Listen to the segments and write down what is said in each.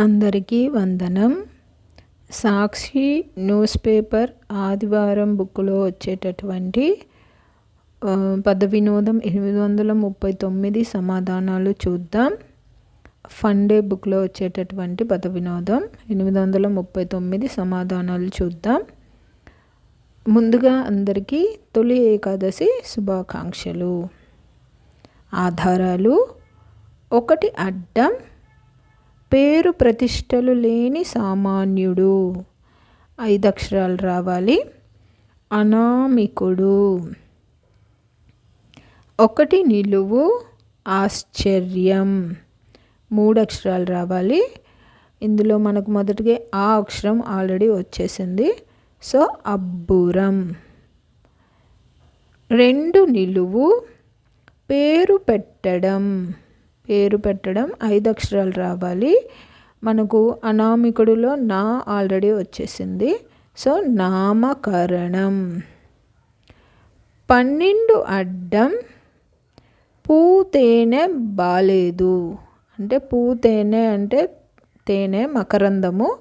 అందరికీ వందనం. సాక్షి news paper ఆదివారం బుక్లో వచ్చేటటువంటి పద వినోదం ఎనిమిది వందల ముప్పై తొమ్మిది సమాధానాలు చూద్దాం. ఫండే బుక్లో వచ్చేటటువంటి పద వినోదం ఎనిమిది వందల ముప్పై తొమ్మిది సమాధానాలు చూద్దాం. ముందుగా అందరికీ తొలి ఏకాదశి శుభాకాంక్షలు. ఆధారాలు ఒకటి అడ్డం పేరు ప్రతిష్టలు లేని సామాన్యుడు. ఐదు అక్షరాలు రావాలి. అనామికుడు. ఒకటి నిలువు ఆశ్చర్యం. మూడు అక్షరాలు రావాలి. ఇందులో మనకు మొదటిగా ఆ అక్షరం ఆల్రెడీ వచ్చేసింది. సో అబ్బురం. రెండు నిలువు పేరు పెట్టడం. పేరు పెట్టడం ఐదు అక్షరాలు రావాలి. మనకు అనామికుడిలో నా ఆల్రెడీ వచ్చేసింది. సో నామకరణం. పన్నెండు అడ్డం. పూ తేనె బాలేదు. అంటే పూ తేనె అంటే తేనె మకరందము.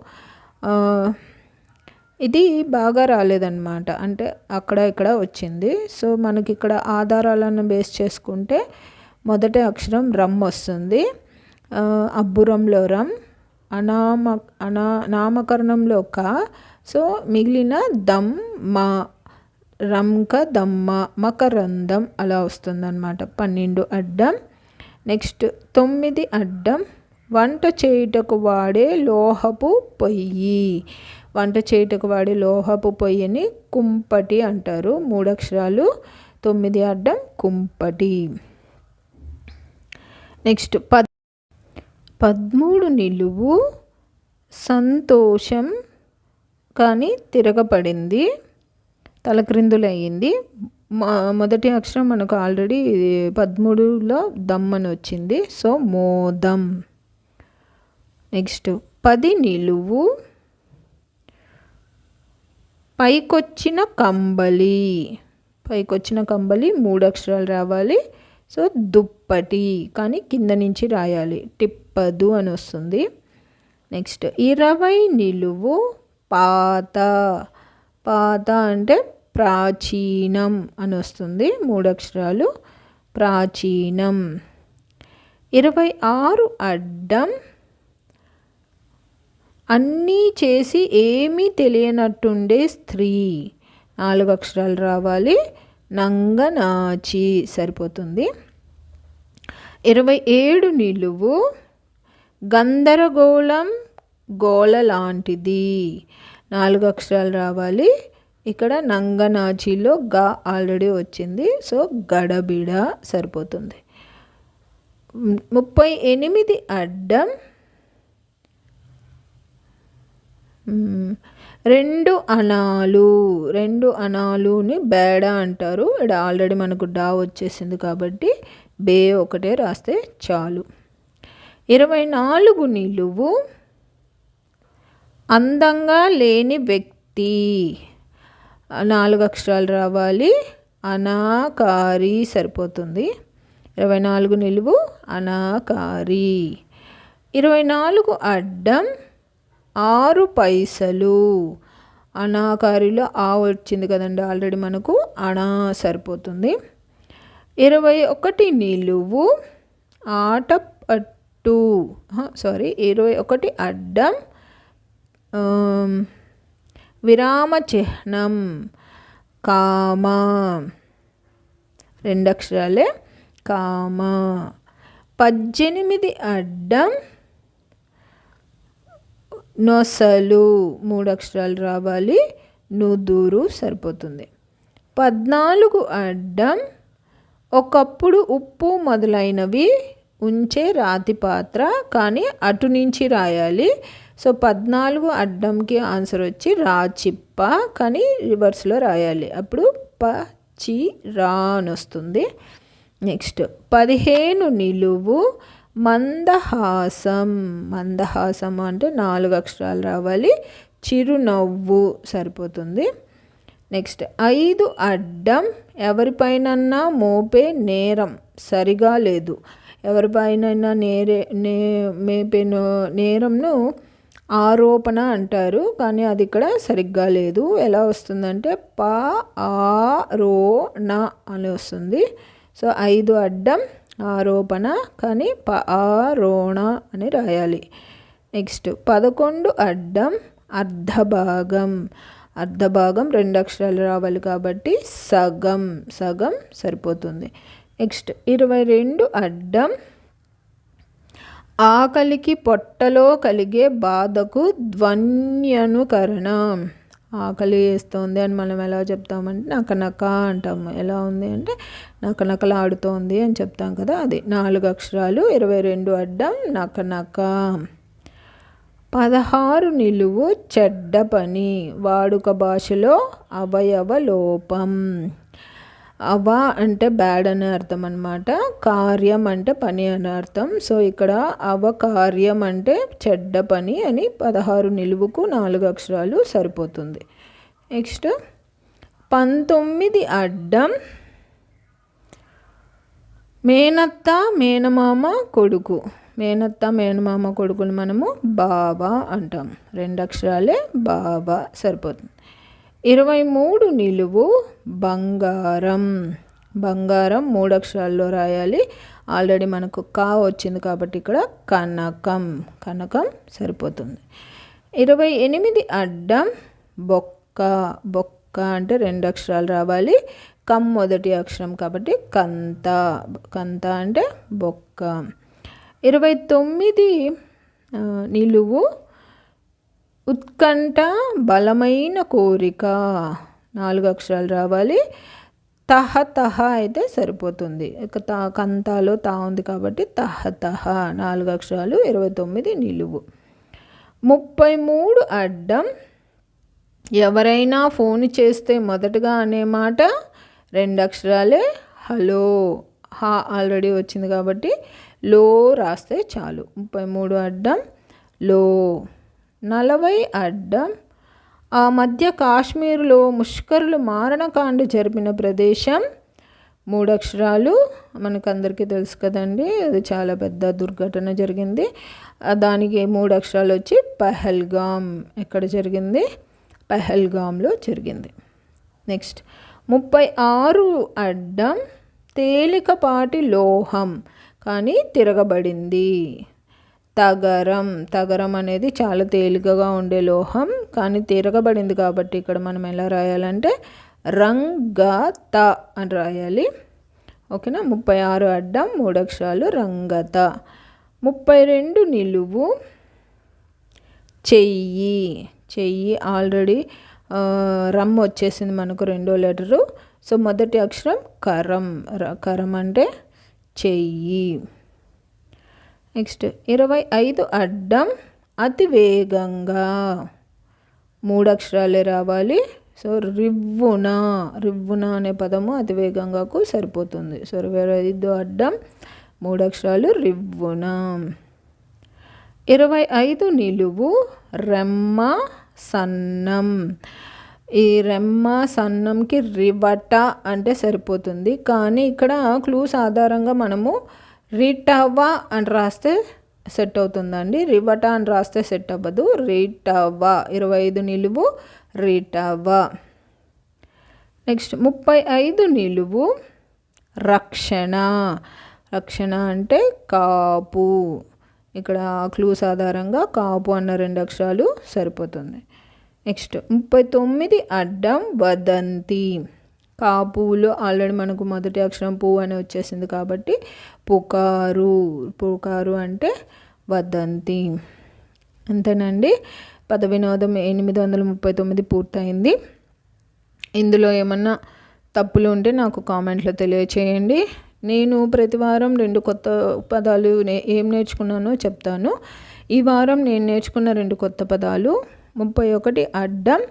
ఇది బాగా రాలేదన్నమాట. అంటే అక్కడ ఇక్కడ వచ్చింది. సో మనకి ఇక్కడ ఆధారాలను బేస్ చేసుకుంటే మొదటి అక్షరం రమ్ వస్తుంది. అబ్బురంలో రమ్ అనామ అనా నామకరణంలో క. సో మిగిలిన దమ్ మా రంక దమ్మ మకరందం అలా వస్తుందన్నమాట. పన్నెండు అడ్డం. నెక్స్ట్ తొమ్మిది అడ్డం. వంట చేయుటకు వాడే లోహపు పొయ్యి. వంట చేయుటకు వాడే లోహపు పొయ్యిని కుంపటి అంటారు. మూడు అక్షరాలు. తొమ్మిది అడ్డం కుంపటి. నెక్స్ట్ పద్ పదమూడు నిలువు సంతోషం కానీ తిరగబడింది. తలక్రిందులయ్యింది. మొదటి అక్షరం మనకు ఆల్రెడీ పదమూడులో దమ్ అని వచ్చింది. సో మోదం. నెక్స్ట్ పది నిలువు పైకొచ్చిన కంబలి. పైకొచ్చిన కంబలి మూడు అక్షరాలు రావాలి. సో దుప్పటి కానీ కింద నుంచి రాయాలి. టిప్పదు అని వస్తుంది. నెక్స్ట్ ఇరవై నిలువు పాత. పాత అంటే ప్రాచీనం అని వస్తుంది. మూడు అక్షరాలు. ప్రాచీనం. ఇరవై ఆరు అడ్డం. అన్నీ చేసి ఏమీ తెలియనట్టుండే స్త్రీ. నాలుగు అక్షరాలు రావాలి. నంగనాచి సరిపోతుంది. ఇరవై ఏడు నిలువు గందరగోళం గోళ లాంటిది నాలుగు అక్షరాలు రావాలి. ఇక్కడ నంగనాచిలో గా ఆల్రెడీ వచ్చింది. సో గడబిడ సరిపోతుంది. ముప్పై ఎనిమిది అడ్డం. రెండు అణాలు రెండు అణాలుని బేడ అంటారు. ఇక్కడ ఆల్రెడీ మనకు డా వచ్చేసింది కాబట్టి బే ఒకటే రాస్తే చాలు. ఇరవై నాలుగు నిలువు. అందంగా లేని వ్యక్తి. నాలుగు అక్షరాలు రావాలి. అనాకారి సరిపోతుంది. ఇరవై నాలుగు నిలువు అనాకారి. ఇరవై నాలుగు అడ్డం. ఆరు పైసలు. అనాకారిలో ఆ వచ్చింది కదండి ఆల్రెడీ మనకు అణా సరిపోతుంది. ఇరవై ఒకటి నిలువు ఆట పట్టు సారీ ఇరవై ఒకటి అడ్డం విరామ చిహ్నం కామ రెండు అక్షరాలే కామ. పద్దెనిమిది అడ్డం నొసలు మూడు అక్షరాలు రావాలి నుదురు సరిపోతుంది. పద్నాలుగు అడ్డం ఒకప్పుడు ఉప్పు మొదలైనవి ఉంచే రాతి పాత్ర కానీ అటు నుంచి రాయాలి. సో పద్నాలుగు అడ్డంకి ఆన్సర్ వచ్చి రాచిప్ప కానీ రివర్స్లో రాయాలి. అప్పుడు ప చి రా అని వస్తుంది. నెక్స్ట్ పదిహేను నిలువు మందహాసం. మందహాసం అంటే నాలుగు అక్షరాలు రావాలి. చిరునవ్వు సరిపోతుంది. నెక్స్ట్ ఐదు అడ్డం. ఎవరిపైనన్నా మోపే నేరం. సరిగా లేదు. ఎవరిపైనైనా నేరే నే మేపే నేరంను ఆరోపణ అంటారు. కానీ అది ఇక్కడ సరిగ్గా లేదు. ఎలా వస్తుందంటే ప ఆ రో న అని వస్తుంది. సో ఐదు అడ్డం. ఆరోపణ కానీ ప ఆ రోణ అని రాయాలి. నెక్స్ట్ పదకొండు అడ్డం అర్ధభాగం. అర్ధభాగం రెండు అక్షరాలు రావాలి కాబట్టి సగం సగం సరిపోతుంది. నెక్స్ట్ ఇరవై రెండు అడ్డం. ఆకలికి పొట్టలో కలిగే బాధకు ధ్వన్యనుకరణం. ఆకలి వేస్తుంది అని మనం ఎలా చెప్తామంటే నకనక అంటాము ఎలా ఉంది అంటే నక నకలాడుతోంది అని చెప్తాం కదా అది నాలుగు అక్షరాలు ఇరవై రెండు అడ్డం నకనక. పదహారు నిలువు చెడ్డ పని వాడుక భాషలో అవయవ లోపం. అవ అంటే బ్యాడ్ అనే అర్థం అనమాట కార్యం అంటే పని అనే అర్థం. సో ఇక్కడ అవ కార్యం అంటే చెడ్డ పని అని పదహారు నిలువుకు నాలుగు అక్షరాలు సరిపోతుంది. నెక్స్ట్ పంతొమ్మిది అడ్డం. మేనత్త మేనమామ కొడుకు. మేనత్త మేనమామ కొడుకుని మనము బాబా అంటాం. రెండు అక్షరాలే బాబా సరిపోతుంది. ఇరవై మూడు నిలువు బంగారం. బంగారం మూడు అక్షరాల్లో రాయాలి. ఆల్రెడీ మనకు కా వచ్చింది కాబట్టి ఇక్కడ కనకం. కనకం సరిపోతుంది. ఇరవై ఎనిమిది అడ్డం బొక్క. బొక్క అంటే రెండు అక్షరాలు రావాలి. కమ్ మొదటి అక్షరం కాబట్టి కంత. కంత అంటే బొక్క. ఇరవై తొమ్మిది నిలువు ఉత్కంఠ బలమైన కోరిక. నాలుగు అక్షరాలు రావాలి. తహ తహ అయితే సరిపోతుంది. తా కంతాలో తా ఉంది కాబట్టి తహ తహ. నాలుగు అక్షరాలు ఇరవై తొమ్మిది నిలువు. ముప్పై మూడు అడ్డం. ఎవరైనా ఫోన్ చేస్తే మొదటగా అనే మాట రెండు అక్షరాలే. హలో. హా ఆల్రెడీ వచ్చింది కాబట్టి లో రాస్తే చాలు. ముప్పై మూడు అడ్డం. లో. నలభై అడ్డం. ఆ మధ్య కాశ్మీర్లో ముష్కరులు మారణకాండ జరిపిన ప్రదేశం. మూడు అక్షరాలు మనకందరికీ తెలుసు కదండి అది చాలా పెద్ద దుర్ఘటన జరిగింది. దానికి మూడు అక్షరాలు వచ్చి పహల్గామ్ ఎక్కడ జరిగింది? పహల్గామ్లో జరిగింది. నెక్స్ట్. ముప్పై ఆరు అడ్డం. తేలికపాటి లోహం కానీ తిరగబడింది. తగరం తగరం అనేది చాలా తేలికగా ఉండే లోహం కానీ తిరగబడింది కాబట్టి ఇక్కడ మనం ఎలా రాయాలంటే రంగత అని రాయాలి. ఓకేనా? ముప్పై ఆరు అడ్డం మూడు అక్షరాలు రంగత. ముప్పై రెండు నిలువు చెయ్యి. చెయ్యి ఆల్రెడీ రమ్ వచ్చేసింది మనకు రెండో లెటరు. సో మొదటి అక్షరం కరం. కరం అంటే చెయ్యి. నెక్స్ట్ ఇరవై ఐదు అడ్డం అతి వేగంగా. మూడు అక్షరాలే రావాలి. సో రివ్వున రివ్వున అనే పదము అతి వేగంగాకు సరిపోతుంది. సో ఇరవై ఐదు అడ్డం మూడు అక్షరాలు రివ్వున. ఇరవై ఐదు నిలువు రెమ్మ సన్నం. ఈ రెమ్మ సన్నంకి రివట అంటే సరిపోతుంది. కానీ ఇక్కడ క్లూస్ ఆధారంగా మనము రిటవా అని రాస్తే సెట్ అవుతుందండి. రివట అని రాస్తే సెట్ అవ్వదు. రిటవా ఇరవై ఐదు నిలువు రిటవా నెక్స్ట్ ముప్పై ఐదు నిలువు రక్షణ. రక్షణ అంటే కాపు. ఇక్కడ క్లూస్ ఆధారంగా కాపు అన్న రెండు అక్షరాలు సరిపోతుంది. నెక్స్ట్ ముప్పై తొమ్మిది అడ్డం వదంతి. కాపులో ఆల్రెడీ మనకు మొదటి అక్షరం పువ్వు అని వచ్చేసింది కాబట్టి పుకారు పుకారు అంటే వదంతి. అంతేనండి. పద వినోదం ఎనిమిది వందల ముప్పై తొమ్మిది పూర్తయింది. ఇందులో ఏమన్నా తప్పులు ఉంటే నాకు కామెంట్లో తెలియచేయండి. నేను ప్రతి వారం రెండు కొత్త పదాలు ఏం నేర్చుకున్నానో చెప్తాను. ఈ వారం నేను నేర్చుకున్న రెండు కొత్త పదాలు. ముప్పై ఒకటి అడ్డం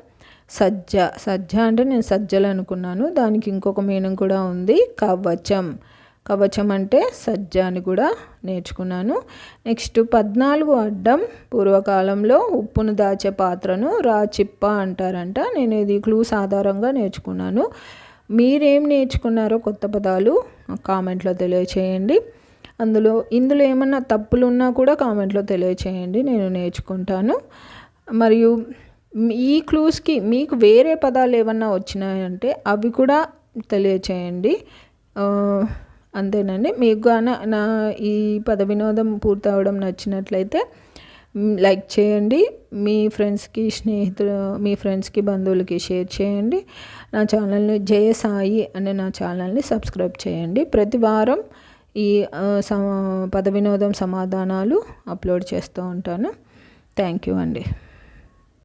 సజ్జ సజ్జ అంటే నేను సజ్జలు అనుకున్నాను. దానికి ఇంకొక మీనింగ్ కూడా ఉంది. కవచం. కవచం అంటే సజ్జ అని కూడా నేర్చుకున్నాను. నెక్స్ట్ పద్నాలుగు అడ్డం. పూర్వకాలంలో ఉప్పును దాచే పాత్రను రాచిప్ప అంటారంట. నేను ఇది క్లూస్ ఆధారంగా నేర్చుకున్నాను. మీరేం నేర్చుకున్నారో కొత్త పదాలు కామెంట్లో తెలియచేయండి. అందులో ఇందులో ఏమన్నా తప్పులు ఉన్నా కూడా కామెంట్లో తెలియచేయండి. నేను నేర్చుకుంటాను. మరియు ఈ క్లూస్కి మీకు వేరే పదాలు ఏమన్నా వచ్చినాయంటే అవి కూడా తెలియచేయండి. అంతేనండి. మీకు గాన నా ఈ పద వినోదం పూర్తవడం నచ్చినట్లయితే లైక్ చేయండి. మీ ఫ్రెండ్స్కి స్నేహితులు మీ ఫ్రెండ్స్కి బంధువులకి షేర్ చేయండి. నా ఛానల్ని జయ సాయి అనే నా ఛానల్ని సబ్స్క్రైబ్ చేయండి. ప్రతి వారం ఈ పద వినోదం సమాధానాలు అప్లోడ్ చేస్తూ ఉంటాను. థ్యాంక్ యూ అండి.